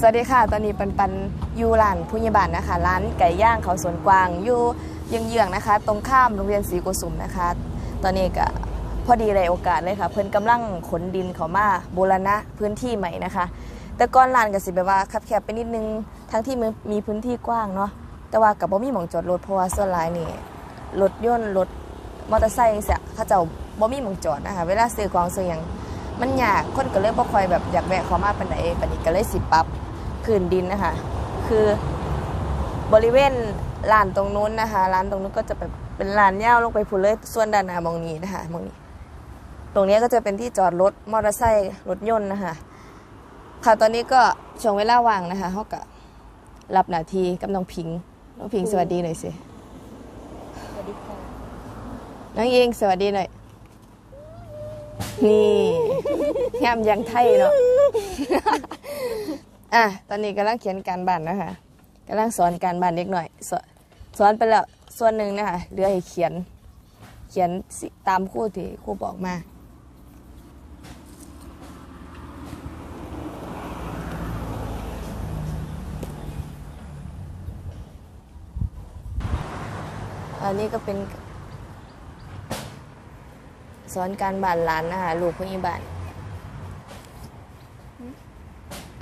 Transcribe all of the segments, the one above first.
สวัสดีค่ะ ตอนนี้ปันปันอยูร้านผู้ใหญ่บานนะคะ ร้านไก่ย่างเขาสวนกวางอยู่เยื้องๆนะคะ ตรงข้ามโรงเรียนศรีโกสุมนะคะ ตอนนี้ก็พอดีเลยโอกาสเลยค่ะ เพิ่นกำลังขนดินเขามาบูรณะพื้นที่ใหม่นะคะ แต่ก่อนร้านก็สิแบบว่าคับแคบไปนิดนึงทั้งที่มันมีพื้นที่กว้างเนาะแต่ว่ากับบ่มีหม่องจอดรถเพราะว่าส่วนหลายนี่รถยนต์รถมอเตอร์ไซค์จังซี่เขาเจ้าบ่มีหม่องจอดนะคะเวลาซื้อของซื้อหยังมันยากคนก็เลยบ่ค่อยแบบอยากแวะเขามาปานใดปานนี้ก็เลยสิปรับ พื้นดินนะคะ คือบริเวณลานตรงนู้นนะคะร้านตรงนู้นก็จะแบบเป็นลานยาวลงไปพุ่นเลยส่วนด้านหน้ามองนี้นะคะมองนี้ ตรงนี้ก็จะเป็นที่จอดรถมอเตอร์ไซค์รถยนต์นะคะค่ะตอนนี้ก็ช่วงเวลาว่างนะคะเขาก็รับหน้าที่กับน้องพิงน้องพิงสวัสดีหน่อยสิสวัสดีค่ะน้องยิงสวัสดีหน่อยนี่งามยังไทยเนาะ อะตอนนี้กำลังเขียนการบ้านนะคะกำลังสอนการบ้านเล็กหน่อยสอนสอนไปแล้วส่วนหนึ่งนะคะเหลือให้เขียน เขียนตามครู่ที่ครูบอกมาอันนี้ก็เป็นสอนการบ้านหลานนะคะลูกผู้ใหญ่บ้าน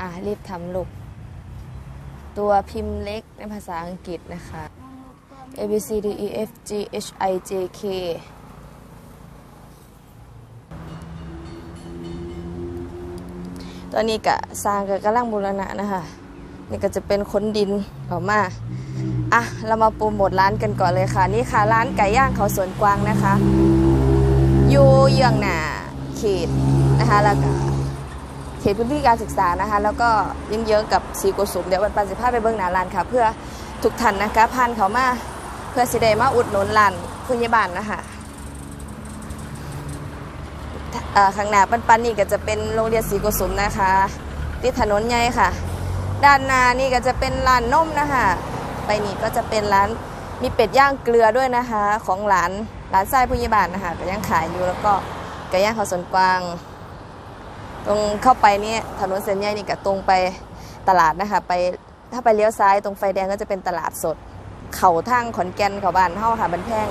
อะรีบทำลูก ตัวพิมพ์เล็กในภาษาอังกฤษนะคะ A B C D E F G H I J K ตอนนี้กะสร้างกับกำลังบูรณะนะคะ นี่ก็จะเป็นค้นดินออกมาอะ เรามาโปรโมทร้านกันก่อนเลยค่ะ นี่ค่ะ ร้านไก่ย่างเขาสวนกวางนะคะ อยู่เยื้องหนาเขตนะคะ แล้วก็ ขตพื้นที่การศึกษานะคะ แล้วก็ยังเยองๆกับสีโกสุมเดี๋ยววันปันสิภาพไปเบื้องหน้าร้านค่ะ เพื่อทุกท่านนะคะผ่านเขามาเพื่อสิได้มาอุดหนุนร้านผู้ใหญ่บ้านนะคะข้างหน้าปันปันนี่ก็จะเป็นโรงเรียนสีโกสุมนะคะที่ถนนใหญ่ค่ะ ด้านหน้านี่ก็จะเป็นร้านนมนะคะไปนี่ก็จะเป็นร้านมีเป็ดย่างเกลือด้วยนะคะ ของหลานร้านไส้ผู้ใหญ่บ้านนะคะก็ยังขายอยู่แล้วก็ไก่ย่างเขาสวนกวาง ตรงเข้าไปนี่ถนนเส้นใหญ่นี่ก็ตรงไปตลาดนะคะไปถ้าไปเลี้ยวซ้ายตรงไฟแดงก็จะเป็นตลาดสด เขาทางขอนแก่นเขาบ้านเฮาค่ะบันแพง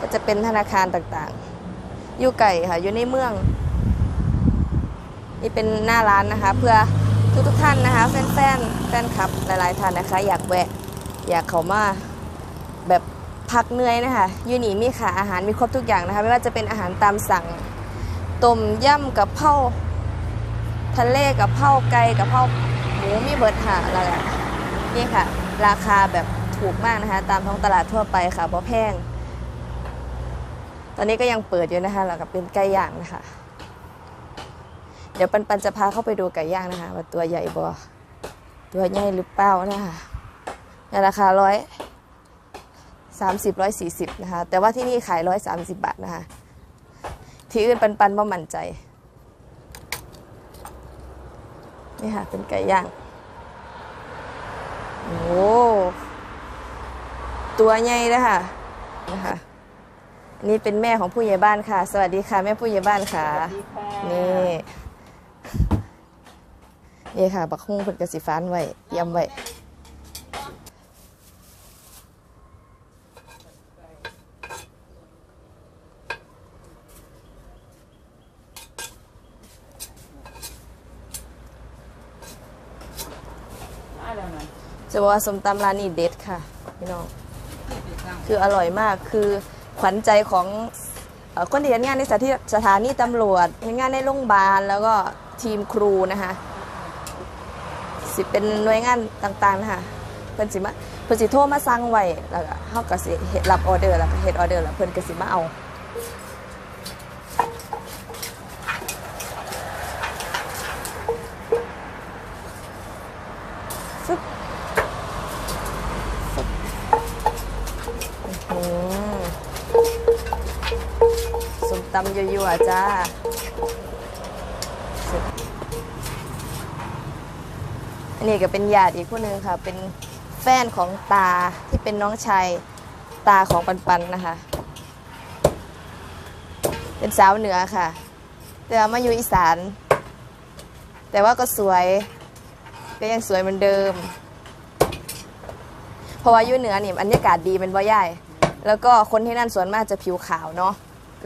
ก็จะเป็นธนาคารต่างๆ อยู่ไก่ค่ะอยู่ในเมือง นี่เป็นหน้าร้านนะคะ เพื่อทุกๆท่านนะคะแฟนๆแฟนคลับหลายๆท่านนะคะ อยากแวะอยากเขามาแบบพักเหนื่อยนะคะยูนี่มีค่ะอาหารมีครบทุกอย่างนะคะ ไม่ว่าจะเป็นอาหารตามสั่งต้มยำกับเพรา ทะเลกับเพราไก่กับเพราหมูมีเบิดค่ะแล้วก็นี่ค่ะ ราคาแบบถูกมากนะคะ ตามท้องตลาดทั่วไปค่ะเพราะแพง ตอนนี้ก็ยังเปิดอยู่นะคะแล้วก็เป็นไก่ย่างนะคะ เดี๋ยวปันปันจะพาเข้าไปดูไก่ย่างนะคะว่าตัวใหญ่บ่ตัวใหญ่หรือเปล่านะคะในราคาร้อยสามสิบร้อยสี่สิบนะคะ แต่ว่าที่นี่ขายร้อยสามสิบบาทนะคะ ที่อื่นปันปันบ่มั่นใจ นี่ค่ะ เป็นไก่ย่าง โอ้ ตัวใหญ่นะคะนะคะอันนี่เป็นแม่ของผู้ใหญ่บ้านค่ะ สวัสดีค่ะ แม่ผู้ใหญ่บ้านค่ะสวัสดีค่ะนี่ นี่ค่ะ บักฮุ้งเพิ่นกระสิฟ้านไว้เตรียำไว้ แล้วนะจะบอกว่าสมตำร้านนี้เด็ดค่ะพี่น้องคืออร่อยมากคือขวัญใจของคนที่ทำงานในสถานที่สถานีตำรวจทำงานในโรงพยาบาลแล้วก็ทีมครูนะคะสิเป็นหน่วยงานต่างๆนะคะเพิ่นสิมาเพิ่นสิโทรมาสั่งไว้แล้วก็เฮาก็สิเฮ็ดรับออเดอร์แล้วก็เฮ็ดออเดอร์แล้วเพิ่นก็สิมาเอา ฟึบฟึบอื้อหือส้มตำยั่วๆจ้าอันนี้ก็เป็นญาติอีกคนนึงค่ะ เป็นแฟนของตาที่เป็นน้องชายตาของปันปันนะคะ เป็นสาวเหนือค่ะ แต่มาอยู่อีสาน แต่ว่าก็สวย ก็ยังสวยเหมือนเดิม เพราะว่าอยู่เหนือนี่บรรยากาศดีเป็นบ่ใหญ่ แล้วก็คนที่นั่นส่วนมากจะผิวขาวเนาะ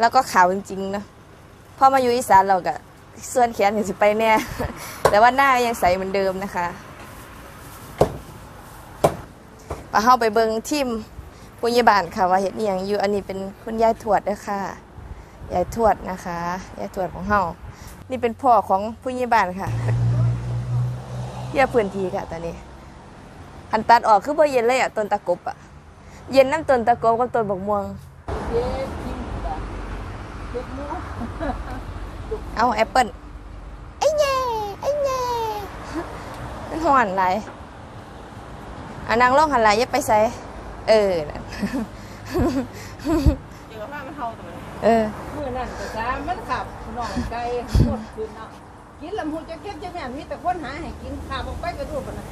แล้วก็ขาวจริงๆเนาะพอมาอยู่อีสานเราก็ส่วนแขนถึงสิไปแน่ แต่ว่าหน้ายังใสเหมือนเดิมนะคะปะเข้าไปเบิงทีมปุญญาบาลค่ะ ว่าเห็นอย่างอยู่อันนี้เป็นคุณยายทวดเด้อค่ะยายทวดนะคะยายทวดของเฮานี่เป็นพ่อของผู้ใหญ่บ้านค่ะเทียพื้นที่ค่ะตอนนี้หันตัดออกคือบ่เย็นเลยอะต้นตะกบอะเย็นน้ำต้นตะกบกับต้นบกม่วง เอาแอปเปิลไอ้แง่ไอ้แง่มันหวานไรอะนางลองหันไหลย่าไปใส่เออนั่นเดี๋ยวว่ามันเฮาตัวนี้เออมื้อนั้นก็ซามันขับนองไก่หมดคืนเนาะกินลำหูจะเก็บจะแม่นมีแต่คนหาให้กินขาบออกไปก็ดูปะนะ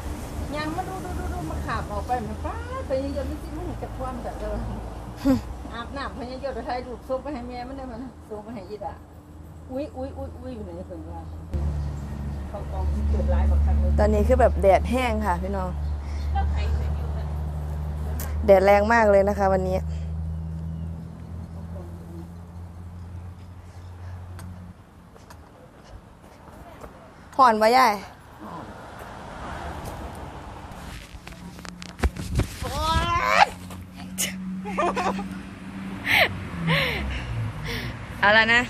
ยังมาดูดูดูดูมาขาบออกไปมันฟ้าไปยังยังไม่สิดมันจะความแบบเดิม อาบน้ำพยายามจะให้ลูกส่งไปให้แม่มันได้มันส่งไปให้ยีดาอุ้ยอุ้ยอุ้ยอุ้ยอยู่ในเพิ่นว่าเขากองเกิดหลายบักคักเลยตอนนี้คือแบบแดดแห้งค่ะพี่น้อง แดดแรงมากเลยนะคะ วันนี้ ห่อนวะยาย เอาละนะ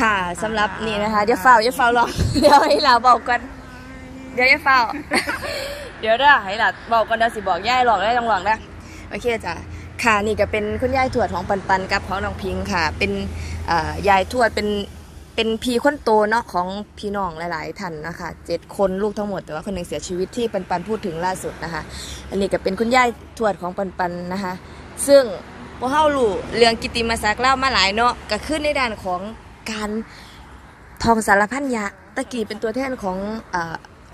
ค่ะสำหรับนี่นะคะเดี๋ยวเฝ้าเดี๋ยวเฝ้ารอเดี๋ยวให้เราบอกกันเดี๋ยวอย่าเฝ้า เดี๋ยวเด้อให้หลัดบอกกันเดี๋ยวสิบอกย่ายหลอกได้ลองหลอกนะโอเคจ้ะค่ะนี่ก็เป็นคุณยายทวดของปันปันกับของน้องพิงค่ะ เป็นเอ่อยายทวดเป็นเป็นพี่คนโตเนาะของพี่น้องหลายๆท่านนะคะเจ็ดคนลูกทั้งหมดแต่ว่าคนหนึ่งเสียชีวิตที่ปันปันพูดถึงล่าสุดนะคะ อันนี้ก็เป็นคุณยายทวดของปันปันนะคะ ซึ่ง พวกเฮารู้เรื่องกิติมศักดิ์เล่ามาหลายเนาะก็ขึ้นในด้านของการทองสารพันยะตะกี้เป็นตัวแทนของอ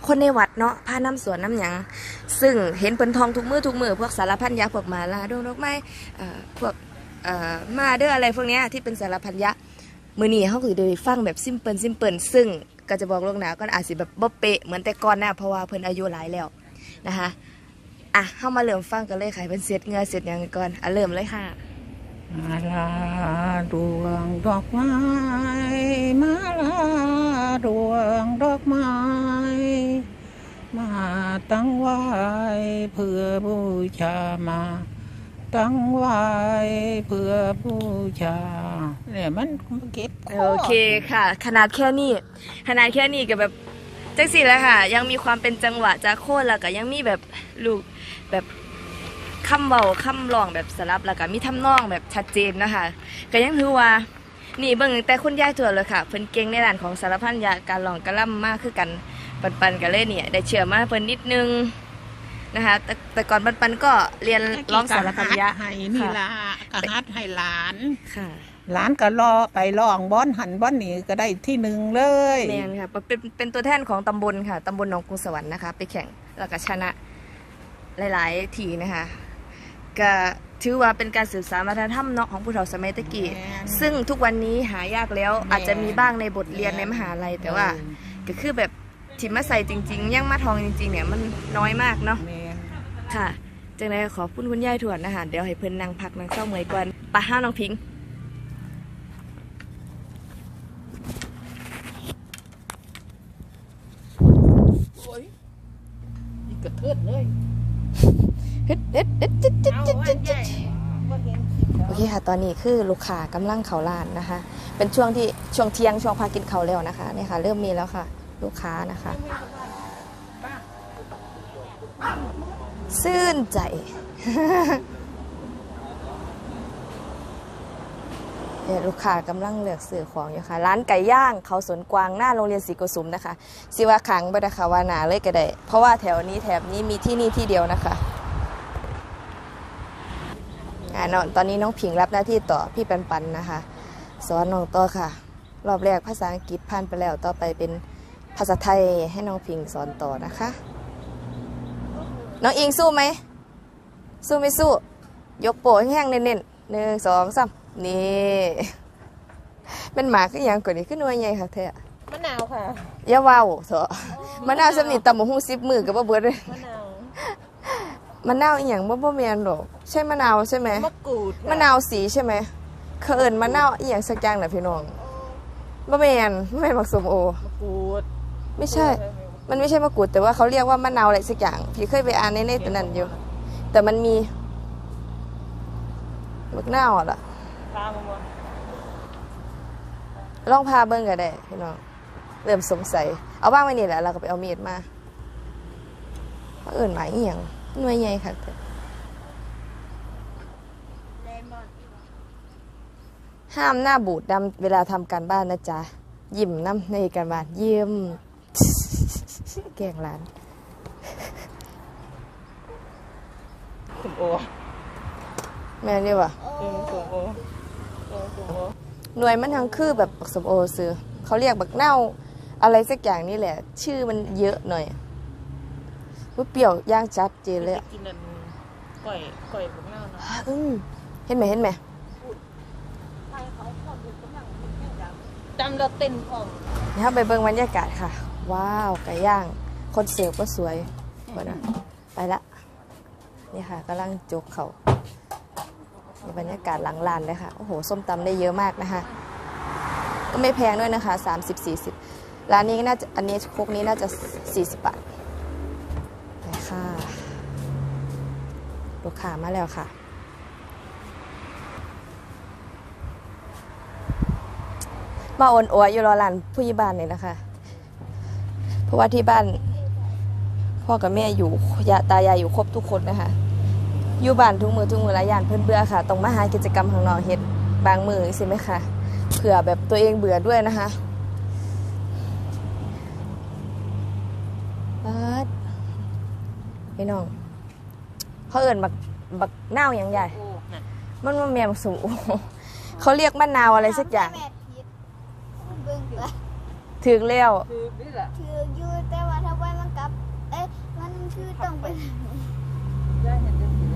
คนในวัดเนาะพาน้ำสวนน้ำหยัง ซึ่งเห็นเปินทองทุกมือทุกมือพวกสารพันยะพวกมาลาดงดอกไม่พวกมาเด้ออะไรพวกเนี้ยที่เป็นสารพันยะมือนี้เขาคือได้ฟังแบบซิมเปิลซิมเปิลซึ่งก็จะบอกลงหนาก็อาจสิแบบบ่เปะเหมือนแต่ก่อนนะเพราะว่าเพิ่นอายุหลายแล้วนะคะ อะเข้ามาเริ่มฟังกันเลยค่ะเป็นเสียดเหงือเสียดหยังก่อนอะเริ่มเลยค่ะมาลาดวงดอกไม้มาลาดวงดอกไม้ มาตั้งไว้เพื่อบูชามา ตั้งไว้เพื่อบูชาเนี่ยมันเก็บข้โอเคค่ะ ขนาดแค่นี้ขนาดแค่นี้ก็แบบ จังสิแล้วค่ะ ยังมีความเป็นจังหวะจากโคตรแล้วก็ยังมีแบบลูกแบบคำเบาคำร้องแบบสลับแล้วก็มีทำนองแบบชัดเจนนะคะก็ยังถือว่านี่เบิ่งแต่คุณยายถั่วเลยค่ะเพิ่นเก่งในด้านของสารพันยาการร้องกระล่ำมากคือกันปันปันๆกันเลยเนี่ยได้เชื่อมาเพิ่นนิดนึงนะคะแต่แต่ก่อนปันปันๆก็เรียนร้องสารพันยะให้นี่ละกะฮัดให้หลานค่ะ หลานก็รอไปลองบ้อนหันบ้อนนี่ก็ได้ที่หนึ่งเลยแมนค่ะเป็นเป็นตัวแทนของตำบลค่ะตำบลหนองกรุงสวรรค์นะคะ ไปแข่งแล้วก็ชนะหลาย ๆ ทีนะคะก็ถือว่าเป็นการสืบสานวัฒนธรรมเนาะของผู้เฒ่าสมัยตะกี้แม่นซึ่งทุกวันนี้หายากแล้วแม่นอาจจะมีบ้างในบทเรียนในมหาลัยแต่ว่า ก็คือแบบที่มาใส่จริง ๆยังมาทองจริง ๆ เนี่ยมันน้อยมากเนาะแม่นค่ะจังไดขอบคุณคุณยายถวนนะคะเดี๋ยวให้เพิ่นนั่งพักนั่งเศร้าเมื่อยก่อนไปะห้าน้องพิงโอ้ยนี่กระเทิดเลย เฮ็ดเฮ็ดเฮ็ดจิ๊ดจิ๊ด เอา จิ๊ด ว่า จิ๊ด ใหญ่บ่เห็นสิ โอเคค่ะ ตอนนี้คือลูกค้ากำลังเขาร้านนะคะ เป็นช่วงที่ช่วงเที่ยงช่วงพากินเขาแล้วนะคะนี่ค่ะ เริ่มมีแล้วค่ะ ลูกค้านะคะซื่นใจเนี่ยลูกค้ากำลังเลือกซื้อของอยู่ค่ะ ร้านไก่ย่างเขาสวนกวางหน้าโรงเรียนศรีโกสุมนะคะสิว่าขังไปนะคะว่าหนาเลยก็ได้ เพราะว่าแถวนี้แถบนี้มีที่นี่ที่เดียวนะคะ อ่าเนาะตอนนี้น้องผิงรับหน้าที่ต่อพี่ปันปันนะคะ สอนน้องต่อค่ะ รอบแรกภาษาอังกฤษผ่านไปแล้วต่อไปเป็นภาษาไทยให้น้องผิงสอนต่อนะคะ น้องอิงสู้ไหม สู้ไม่สู้ ยกโป้แห้งๆเน้นๆหนึ่งสองสามนี่เป็นหมาขึ้นยังกว่านี้ขึ้นหน่วยใหญ่ค่ะเธอมะนาวค่ะอย่าเว้าเถอะมะนาวสำนีตำบักหุ่ง10มื้อก็บ่เบิดเลยมะนาว มะนาวอีหยังบ่บ่แม่นดอกใช่มะนาวใช่ไหมมะกรูดมะนาวสีใช่ไหมเขาเอิ้นมะนาวอีหยังสักอย่างน่ะพี่น้องบ่แม่นบ่แม่นบักสมโอ มะกรูดไม่ใช่ มันไม่ใช่มะกรูดแต่ว่าเขาเรียกว่ามะนาวอะไรสักอย่าง พี่เคยไปอ่านในเน็ตนั้นอยู่ แต่มันมีบักนาวอะล่ะตามมาบ่ลองพาเบิ่งก็ได้พี่น้องเริ่มสงสัย เอาบ้างไว้นี่แหละเราก็ไปเอามีดมาเขาเอื่นหมายอีหยัง หน่วยใหญ่ค่ะแต่ห้ามหน้าบูดดำเวลาทำการบ้านนะจ๊ะ ยิ้มน้ำในการบ้านเยี่ยมแกล้งหลานสมโอ แม่นี่วะเออสมโอเออสมโอหน่วยมันทั้งคือแบบบักสมโอซื้อเขาเรียกบักเน่าอะไรสักอย่างนี่แหละ ชื่อมันเยอะหน่อย ว่าเปรี้ยวย่างจัดเจนเลยอะกินนั่นก่อยก่อยพวกนั้นนะอืมเห็นไหมเห็นไหมจำเราเต้นพร้อมนี่ครับไปเบิ่งบรรยากาศค่ะ ว้าวไก่ย่างคนเสิร์ฟก็สวยกว่านะไปละนี่ค่ะกำลังจกเขานี่บรรยากาศหลังลานเลยค่ะ โอ้โห ส้มตำได้เยอะมากนะคะ ก็ไม่แพงด้วยนะคะ 30 40 ร้านนี้ก็น่าจะอันนี้ครกนี้น่าจะ 40 บาท ไปค่ะ ลูกค้ามาแล้วค่ะ มาโอนอวอยู่รอหลานผู้ใหญ่บ้านนี่แหละค่ะ เพราะว่าที่บ้าน พ่อกับแม่อยู่ยาตายายอยู่ครบทุกคนนะคะ อยู่บ้านทุกมือทุกมือลายางเพื่อนเบื่อค่ะ ต้องมาหากิจกรรมข้างนอกเฮ็ดบางมือใช่ไหมคะเผื่อแบบตัวเองเบื่อด้วยนะคะปัดพี่น้อง เขาเอิ่นบักบักนาวอย่างใหญ่โอ้นั่นมันมันแมวสูงเขาเรียกมะนาวอะไรสักอย่างแม่ผิดเบิ่งตัวถึงแล้ว คือนี่แหละถืออยู่แต่ว่าถ้าไว้มันกลับ เอ้ยมันคือต้องไปย่าเห็นเต็มที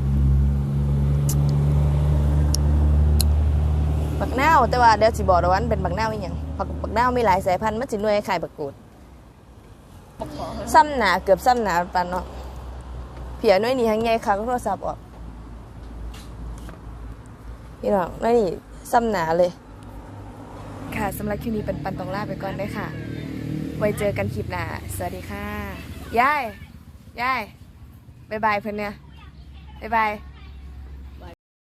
บักนาวแต่ว่าเดี๋ยวสิบอกเดี๋ยววามันเป็นบักนาวอีหยังบักบักนาวมีหลายสายพันธุ์มันสิหน่วยคล้ายบักกูดซ้ำหนาเกือบซ้ำหนาปานเนาะ เพียน่วยนี่ทั้งใหญ่ค่ะก็โทรศัพท์ออกพี่น้องน่วยนี่ซ้ำหนาเลย ค่ะสำหรับคลิปนี้เป็นปันตองลาไปก่อนได้ค่ะ ไว้เจอกันคลิปหน้า สวัสดีค่ะ ยาย ยายบายบายเพื่อนเนี่ยบายบาย